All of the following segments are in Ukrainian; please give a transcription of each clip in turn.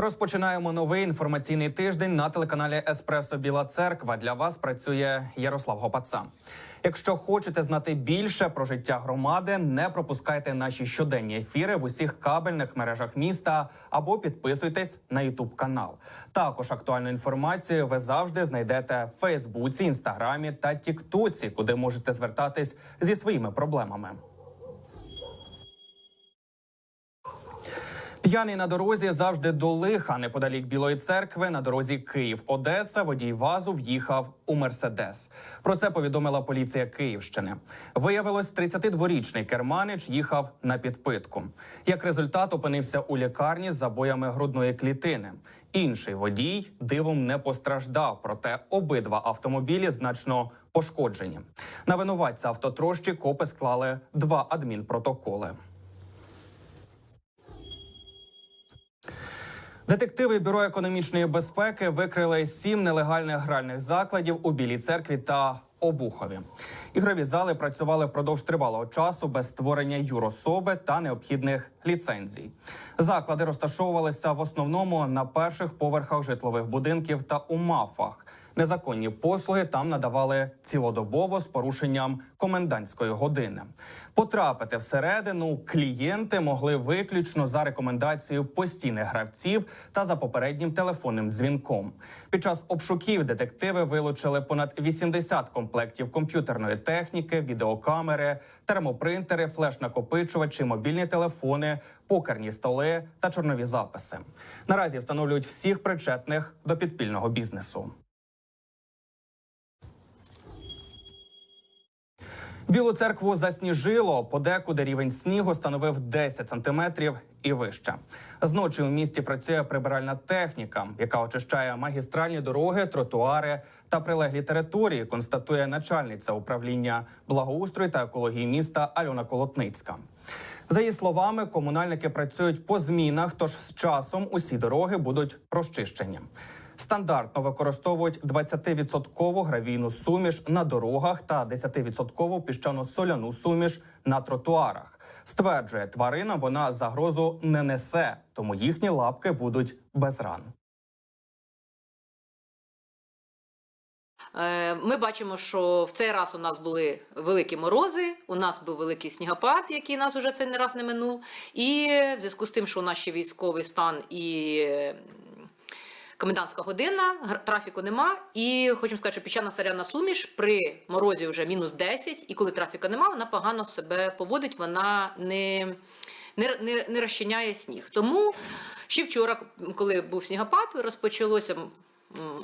Розпочинаємо новий інформаційний тиждень на телеканалі Еспресо Біла Церква. Для вас працює Ярослав Гопаца. Якщо хочете знати більше про життя громади, не пропускайте наші щоденні ефіри в усіх кабельних мережах міста або підписуйтесь на Ютуб канал. Також актуальну інформацію ви завжди знайдете в Фейсбуці, Інстаграмі та Тіктоці, куди можете звертатись зі своїми проблемами. П'яний на дорозі завжди до лиха. Неподалік Білої церкви на дорозі Київ-Одеса водій вазу в'їхав у Мерседес. Про це повідомила поліція Київщини. Виявилось, 32-річний керманич їхав на підпитку. Як результат, опинився у лікарні з забоями грудної клітини. Інший водій дивом не постраждав, проте обидва автомобілі значно пошкоджені. На винуватця автотрощі копи склали два адмінпротоколи. Детективи бюро економічної безпеки викрили сім нелегальних гральних закладів у Білій церкві та Обухові. Ігрові зали працювали впродовж тривалого часу без створення юрособи та необхідних ліцензій. Заклади розташовувалися в основному на перших поверхах житлових будинків та у мафах. Незаконні послуги там надавали цілодобово з порушенням комендантської години. Потрапити всередину клієнти могли виключно за рекомендацією постійних гравців та за попереднім телефонним дзвінком. Під час обшуків детективи вилучили понад 80 комплектів комп'ютерної техніки, відеокамери, термопринтери, флеш-накопичувачі, мобільні телефони, покерні столи та чорнові записи. Наразі встановлюють всіх причетних до підпільного бізнесу. Білу церкву засніжило. Подекуди рівень снігу становив 10 сантиметрів і вище. Зночі у місті працює прибиральна техніка, яка очищає магістральні дороги, тротуари та прилеглі території. Констатує начальниця управління благоустрою та екології міста Альона Колотницька. За її словами, комунальники працюють по змінах, тож з часом усі дороги будуть розчищені. Стандартно використовують 20% гравійну суміш на дорогах та 10% піщано-соляну суміш на тротуарах. Стверджує, тваринам вона загрозу не несе, тому їхні лапки будуть без ран. Е, Ми бачимо, що в цей раз у нас були великі морози, у нас був великий снігопад, який нас вже цей не раз не минув. І в зв'язку з тим, що у нас ще військовий стан і комендантська година, трафіку нема. І хочемо сказати, що піщана саряна суміш при морозі вже мінус 10, і коли трафіку нема, вона погано себе поводить, вона не, не, не, не розчиняє сніг. Тому ще вчора, коли був снігопад, розпочалося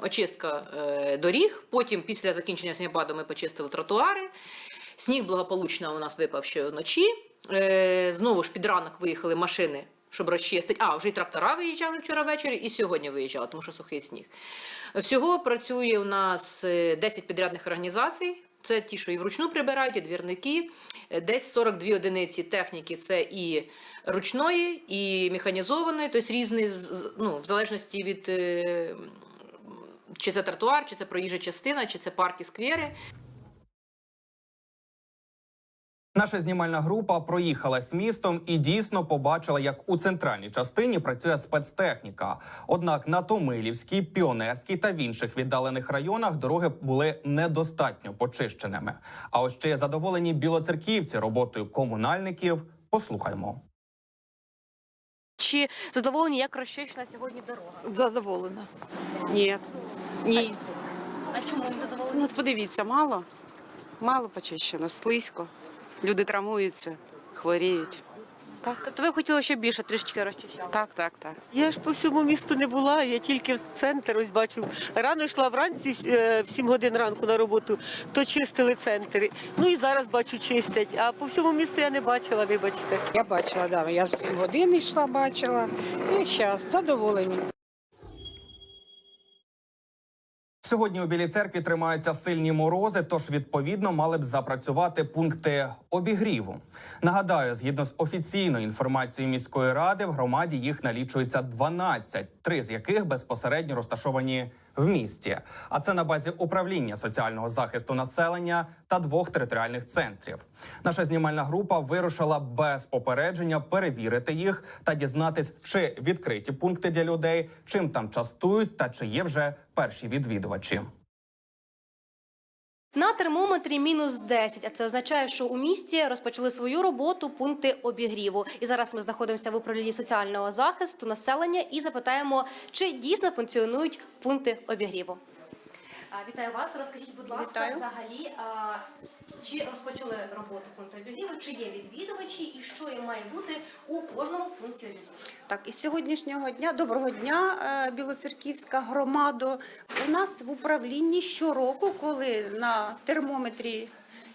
очистка е, доріг. Потім, після закінчення снігопаду, ми почистили тротуари. Сніг благополучно у нас випав ще вночі. Е, знову ж під ранок виїхали машини, щоб розчистити. А, вже і трактора виїжджали вчора ввечері, і сьогодні виїжджали, тому що сухий сніг. Всього працює у нас е, 10 підрядних організацій. Це ті, що і вручну прибирають, і двірники. Е, Десь 42 одиниці техніки це і ручної, і механізованої, тобто різні, ну, в залежності від е, чи це тротуар, чи це проїжджа частина, чи це парки, сквери. Наша знімальна група проїхалась містом і дійсно побачила, як у центральній частині працює спецтехніка. Однак на Томилівській, Піонерській та в інших віддалених районах дороги були недостатньо почищеними. А ось чи задоволені білоцерківці роботою комунальників? Послухаймо. Чи задоволені, як розчищена сьогодні дорога? Задоволена. Ні. Ні. А чому не задоволені? Ну, подивіться, мало. Мало почищено, слизько. Люди травмуються, хворіють. Тобто ви б хотіли, щоб більше трішечки розчищали? Так, так, так. Я ж по всьому місту не була, я тільки в центр ось бачу. Рано йшла вранці е, в 7 годин ранку на роботу, то чистили центри. Ну і зараз бачу, чистять. А по всьому місту я не бачила, вибачте. Я бачила, да. Я в 7 годин йшла, бачила. І зараз задоволені. Сьогодні у Білій церкві тримаються сильні морози, тож відповідно мали б запрацювати пункти обігріву. Нагадаю, згідно з офіційною інформацією міської ради, в громаді їх налічується 12, три з яких безпосередньо розташовані в місті. А це на базі управління соціального захисту населення та двох територіальних центрів. Наша знімальна група вирушила без попередження перевірити їх та дізнатись, чи відкриті пункти для людей, чим там частують та чи є вже перші відвідувачі. На термометрі мінус 10, а це означає, що у місті розпочали свою роботу пункти обігріву. І зараз ми знаходимося в управлінні соціального захисту населення і запитаємо, чи дійсно функціонують пункти обігріву. Вітаю вас. Розкажіть, будь ласка, Вітаю. взагалі, чи розпочали роботу пункту обігріву, чи є відвідувачі, і що їм має бути у кожному пункті обігріву? Так, із сьогоднішнього дня, доброго дня, е, Білоцерківська громада. У нас в управлінні щороку, коли на термометрі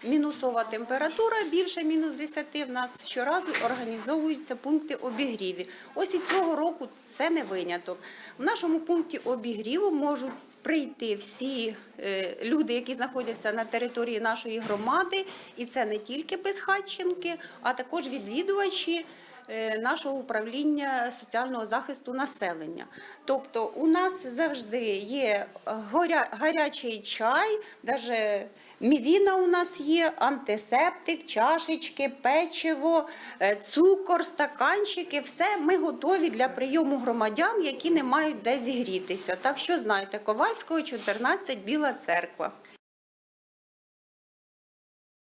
мінусова температура більше мінус 10, в нас щоразу організовуються пункти обігріві. Ось і цього року це не виняток. В нашому пункті обігріву можуть прийти всі е, люди, які знаходяться на території нашої громади, і це не тільки безхатченки, а також відвідувачі е, нашого управління соціального захисту населення. Тобто у нас завжди є горя, гарячий чай, навіть мівіна у нас є, антисептик, чашечки, печиво, е, цукор, стаканчики. Все ми готові для прийому громадян, які не мають де зігрітися. Так що знайте, Ковальського 14, Біла церква.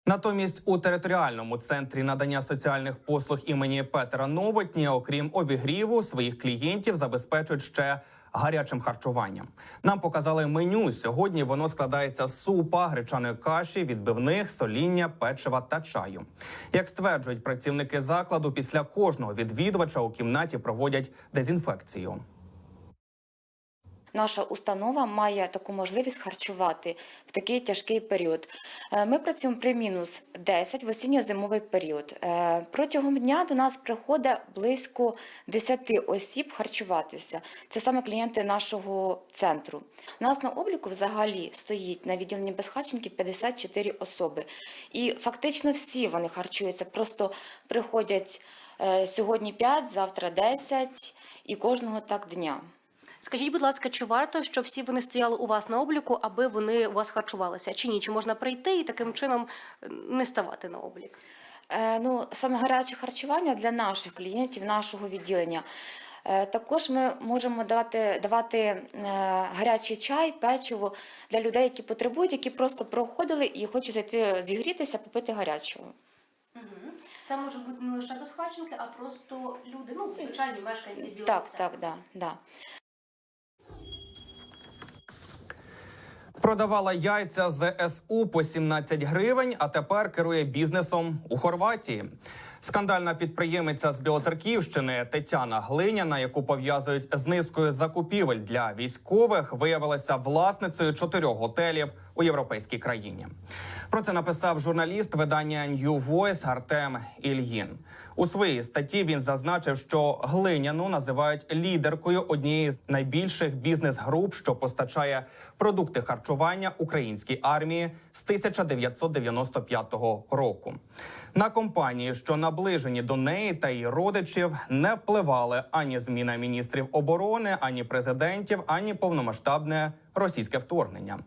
Натомість у територіальному центрі надання соціальних послуг імені Петера Новотні, окрім обігріву, своїх клієнтів забезпечують ще гарячим харчуванням. Нам показали меню. Сьогодні воно складається з супа, гречаної каші, відбивних, соління, печива та чаю. Як стверджують працівники закладу, після кожного відвідувача у кімнаті проводять дезінфекцію. Наша установа має таку можливість харчувати в такий тяжкий період. Е, Ми працюємо при мінус 10 в осінньо-зимовий період. Е, Протягом дня до нас приходить близько 10 осіб харчуватися. Це саме клієнти нашого центру. У нас на обліку взагалі стоїть на відділенні безхатченків 54 особи. І фактично всі вони харчуються. Просто приходять е, сьогодні 5, завтра 10 і кожного так дня. Скажіть, будь ласка, чи варто, щоб всі вони стояли у вас на обліку, аби вони у вас харчувалися? Чи ні? Чи можна прийти і таким чином е, не ставати на облік? Е, ну, саме гаряче харчування для наших клієнтів, нашого відділення. Е, Також ми можемо давати, давати е, гарячий чай, печиво для людей, які потребують, які просто проходили і хочуть зайти зігрітися, попити гарячого. Це можуть бути не лише безхатченки, а просто люди, ну звичайні мешканці білого Так, так, да, да. Продавала яйця ЗСУ по 17 гривень, а тепер керує бізнесом у Хорватії. Скандальна підприємиця з Білоцерківщини Тетяна Глиняна, яку пов'язують з низкою закупівель для військових, виявилася власницею чотирьох готелів у європейській країні. Про це написав журналіст видання New Voice Артем Ільїн. У своїй статті він зазначив, що глиняну називають лідеркою однієї з найбільших бізнес-груп, що постачає продукти харчування українській армії з 1995 року. На компанії, що наближені до неї та її родичів, не впливали ані зміна міністрів оборони, ані президентів, ані повномасштабне російське вторгнення.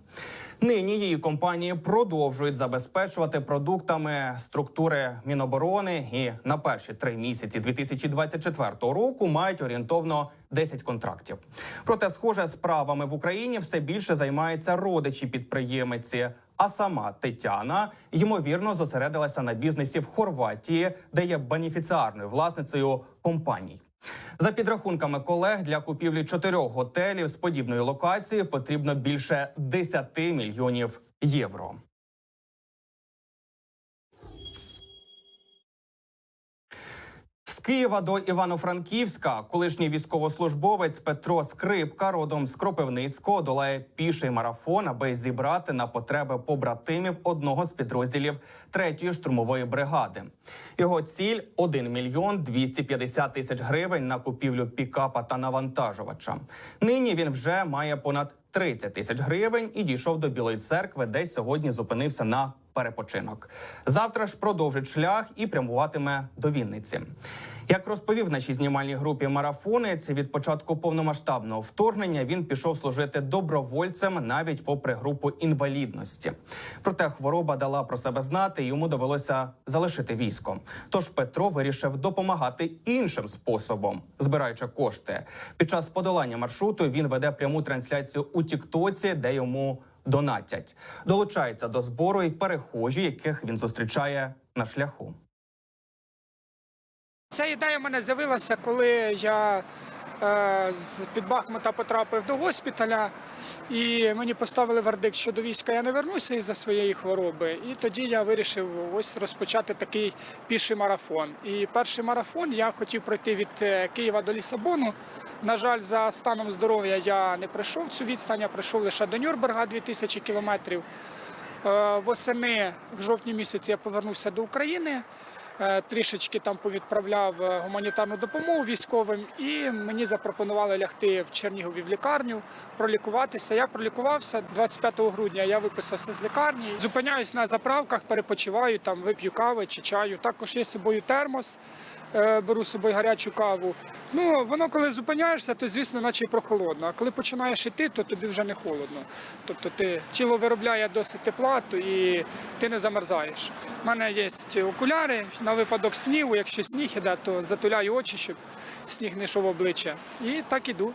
Нині її компанії продовжують забезпечувати продуктами структури Міноборони і на перші три місяці 2024 року мають орієнтовно 10 контрактів. Проте, схоже, справами в Україні все більше займаються родичі підприємиці. А сама Тетяна ймовірно зосередилася на бізнесі в Хорватії, де є бенефіціарною власницею компаній. За підрахунками колег для купівлі чотирьох готелів з подібної локації потрібно більше 10 мільйонів євро. Києва до Івано-Франківська колишній військовослужбовець Петро Скрипка, родом з Кропивницького, долає піший марафон, аби зібрати на потреби побратимів одного з підрозділів третьої штурмової бригади. Його ціль 1 мільйон 250 тисяч гривень на купівлю пікапа та навантажувача. Нині він вже має понад 30 тисяч гривень і дійшов до Білої церкви, де сьогодні зупинився на перепочинок. Завтра ж продовжить шлях і прямуватиме до Вінниці. Як розповів нашій знімальній групі марафонець, від початку повномасштабного вторгнення він пішов служити добровольцем навіть попри групу інвалідності. Проте хвороба дала про себе знати, і йому довелося залишити військо. Тож Петро вирішив допомагати іншим способом, збираючи кошти. Під час подолання маршруту він веде пряму трансляцію у Тіктоці, де йому донатять. Долучається до збору і перехожі, яких він зустрічає на шляху. Ця ідея в мене з'явилася, коли я з під Бахмута потрапив до госпіталя, і мені поставили вердикт, що до війська я не вернуся із-за своєї хвороби. І тоді я вирішив ось розпочати такий піший марафон. І перший марафон я хотів пройти від е, Києва до Лісабону. На жаль, за станом здоров'я я не пройшов цю відстань, я пройшов лише до Нюрнберга 2000 кілометрів. Е, Восени в жовтні місяці я повернувся до України. Е, Трішечки там повідправляв е, гуманітарну допомогу військовим, і мені запропонували лягти в Чернігові в лікарню, пролікуватися. Я пролікувався 25 грудня. Я виписався з лікарні. Зупиняюсь на заправках, перепочиваю там, вип'ю кави чи чаю. Також є з собою термос. Е, Беру з собою гарячу каву. Ну воно коли зупиняєшся, то звісно, наче прохолодно. А коли починаєш іти, то тобі вже не холодно. Тобто ти тіло виробляє досить тепла, то і ти не замерзаєш. У мене є окуляри на випадок снігу. Якщо сніг іде, то затуляю очі, щоб сніг не йшов в обличчя. І так іду.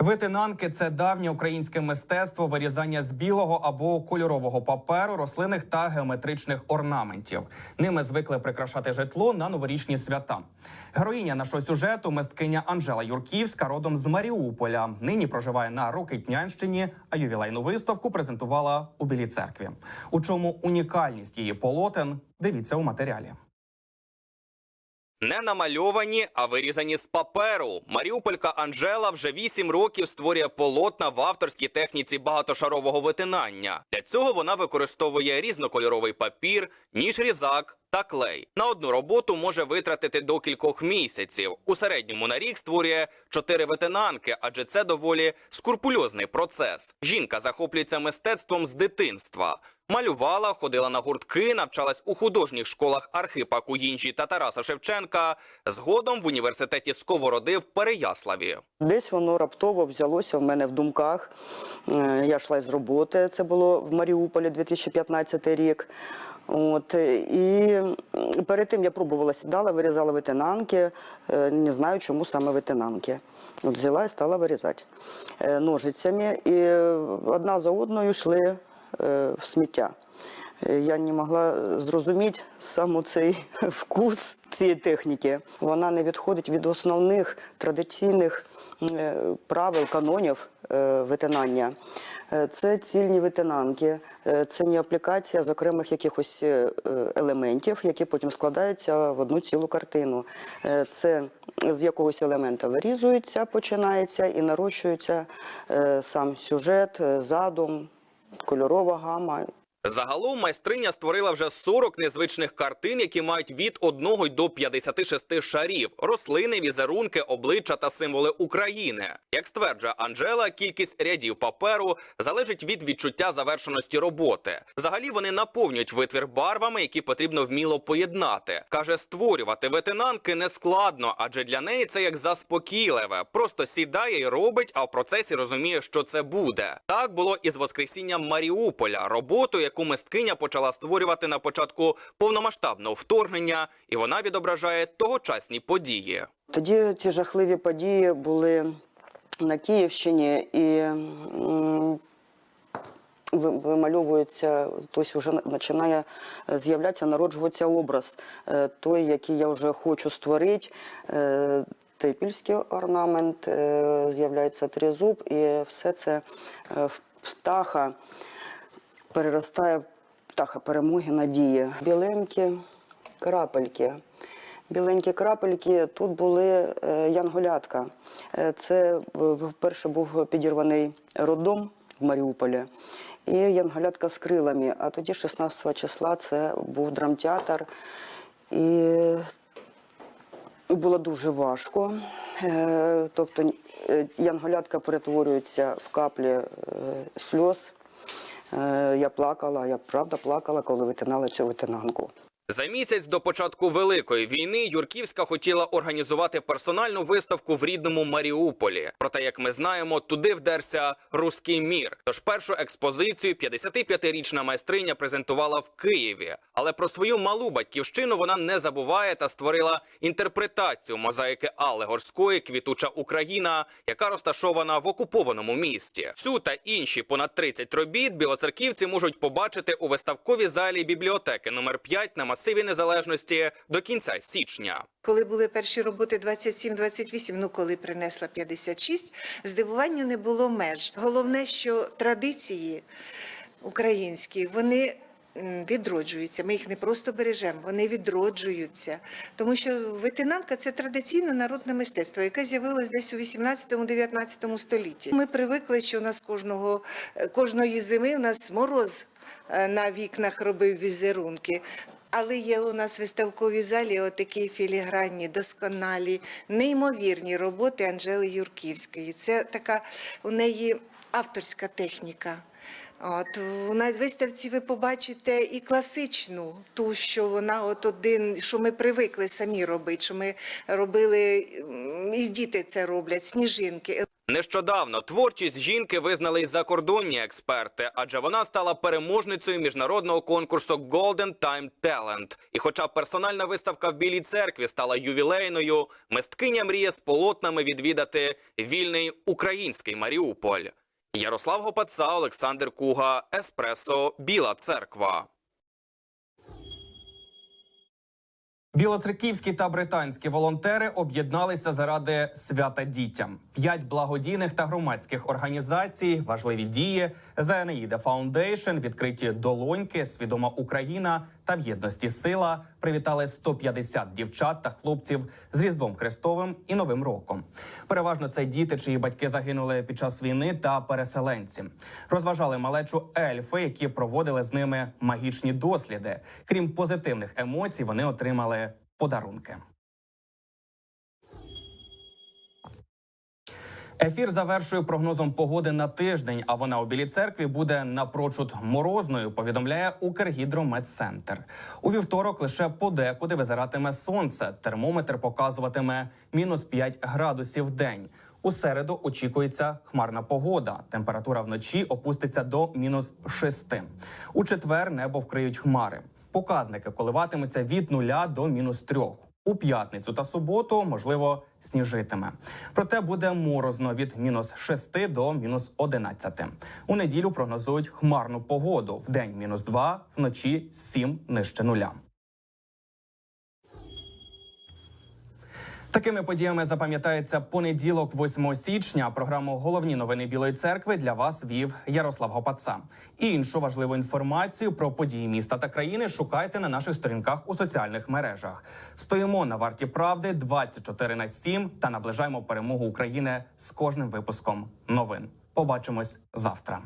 Витинанки це давнє українське мистецтво вирізання з білого або кольорового паперу, рослинних та геометричних орнаментів. Ними звикли прикрашати житло на новорічні свята. Героїня нашого сюжету мисткиня Анжела Юрківська, родом з Маріуполя. Нині проживає на Рокитнянщині, а ювілейну виставку презентувала у Білій церкві. У чому унікальність її полотен? Дивіться у матеріалі. Не намальовані, а вирізані з паперу. Маріуполька Анжела вже 8 років створює полотна в авторській техніці багатошарового витинання. Для цього вона використовує різнокольоровий папір, ніж різак та клей. На одну роботу може витратити до кількох місяців. У середньому на рік створює 4 витинанки, адже це доволі скурпульозний процес. Жінка захоплюється мистецтвом з дитинства. Малювала, ходила на гуртки, навчалась у художніх школах Архипа Кугінжі та Тараса Шевченка. Згодом в університеті Сковороди в Переяславі. Десь воно раптово взялося в мене в думках. Е, Я йшла з роботи, це було в Маріуполі 2015 рік. От, е, і перед тим я пробувала сідала, вирізала витинанки, е, не знаю, чому саме витинанки. От взяла і стала вирізати е, ножицями, і одна за одною йшли в сміття. Я не могла зрозуміти саме цей вкус цієї техніки. Вона не відходить від основних традиційних правил, канонів витинання. Е, Це цільні витинанки, е, це не аплікація з окремих якихось е, елементів, які потім складаються в одну цілу картину. Це з якогось елемента вирізується, починається і нарощується сам сюжет, задум, кольорова гама Загалом майстриня створила вже 40 незвичних картин, які мають від 1 до 56 шарів, рослини, візерунки, обличчя та символи України. Як стверджує Анжела, кількість рядів паперу залежить від відчуття завершеності роботи. Взагалі вони наповнюють витвір барвами, які потрібно вміло поєднати. Каже, створювати ветенанки не складно, адже для неї це як заспокійливе. Просто сідає і робить, а в процесі розуміє, що це буде. Так було і з Воскресінням Маріуполя, роботу, яку мисткиня почала створювати на початку повномасштабного вторгнення, і вона відображає тогочасні події. Тоді ці жахливі події були на Київщині і вимальовується, тобто вже починає з'являтися, народжуватися образ е, той, який я вже хочу створити. Е, Трипільський орнамент, е, з'являється тризуб, і все це в птаха переростає птаха перемоги, надії. Біленькі крапельки. Біленькі крапельки тут були е, янголятка. Е, Це е, вперше був підірваний роддом в Маріуполі. І янголятка з крилами. А тоді, 16 числа, це був драмтеатр. І було дуже важко. Тобто янголятка перетворюється в каплі сльоз. Е, Я плакала, я правда плакала, коли витинали цю витинанку. За місяць до початку великої війни Юрківська хотіла організувати персональну виставку в рідному Маріуполі. Проте, як ми знаємо, туди вдерся руський мір. Тож першу експозицію 55-річна майстриня презентувала в Києві. Але про свою малу батьківщину вона не забуває та створила інтерпретацію мозаїки Алли Горської Квітуча Україна, яка розташована в окупованому місті. Цю та інші понад 30 робіт білоцерківці можуть побачити у виставковій залі бібліотеки номер 5 на масиві незалежності до кінця січня. Коли були перші роботи 27-28, ну коли принесла 56, здивуванню не було меж. Головне, що традиції українські, вони відроджуються. Ми їх не просто бережемо, вони відроджуються. Тому що витинанка це традиційне народне мистецтво, яке з'явилось десь у 18-19 столітті. Ми привикли, що у нас кожного, кожної зими у нас мороз е, на вікнах робив візерунки. Але є у нас в виставковій залі отакі філігранні, досконалі, неймовірні роботи Анжели Юрківської. Це така у неї авторська техніка. От на виставці ви побачите і класичну, ту, що вона от один, що ми привикли самі робити, що ми робили і діти це роблять, сніжинки. Нещодавно творчість жінки визнали й закордонні експерти, адже вона стала переможницею міжнародного конкурсу Golden Time Talent. І хоча персональна виставка в Білій церкві стала ювілейною, мисткиня мріє з полотнами відвідати вільний український Маріуполь. Ярослав Гопаца, Олександр Куга, Еспресо, Біла Церква. Білоцерківські та британські волонтери об'єдналися заради свята дітям. П'ять благодійних та громадських організацій, важливі дії, Зенеїда Фаундейшн, відкриті долоньки, свідома Україна та в єдності сила привітали 150 дівчат та хлопців з Різдвом Христовим і Новим роком. Переважно це діти, чиї батьки загинули під час війни та переселенці. Розважали малечу ельфи, які проводили з ними магічні досліди. Крім позитивних емоцій, вони отримали подарунки. Ефір завершує прогнозом погоди на тиждень. А вона у білій церкві буде напрочуд морозною. Повідомляє Укргідрометцентр. У вівторок лише подекуди визиратиме сонце. Термометр показуватиме мінус 5 градусів в день. У середу очікується хмарна погода. Температура вночі опуститься до мінус 6. У четвер небо вкриють хмари. Показники коливатимуться від 0 до мінус 3. У п'ятницю та суботу можливо сніжитиме. Проте буде морозно від мінус 6 до мінус 11. У неділю прогнозують хмарну погоду. В день мінус 2, вночі 7 нижче нуля. Такими подіями запам'ятається понеділок, 8 січня. Програму Головні новини Білої церкви для вас вів Ярослав Гопаца. І іншу важливу інформацію про події міста та країни шукайте на наших сторінках у соціальних мережах. Стоїмо на варті правди 24 на 7 та наближаємо перемогу України з кожним випуском новин. Побачимось завтра.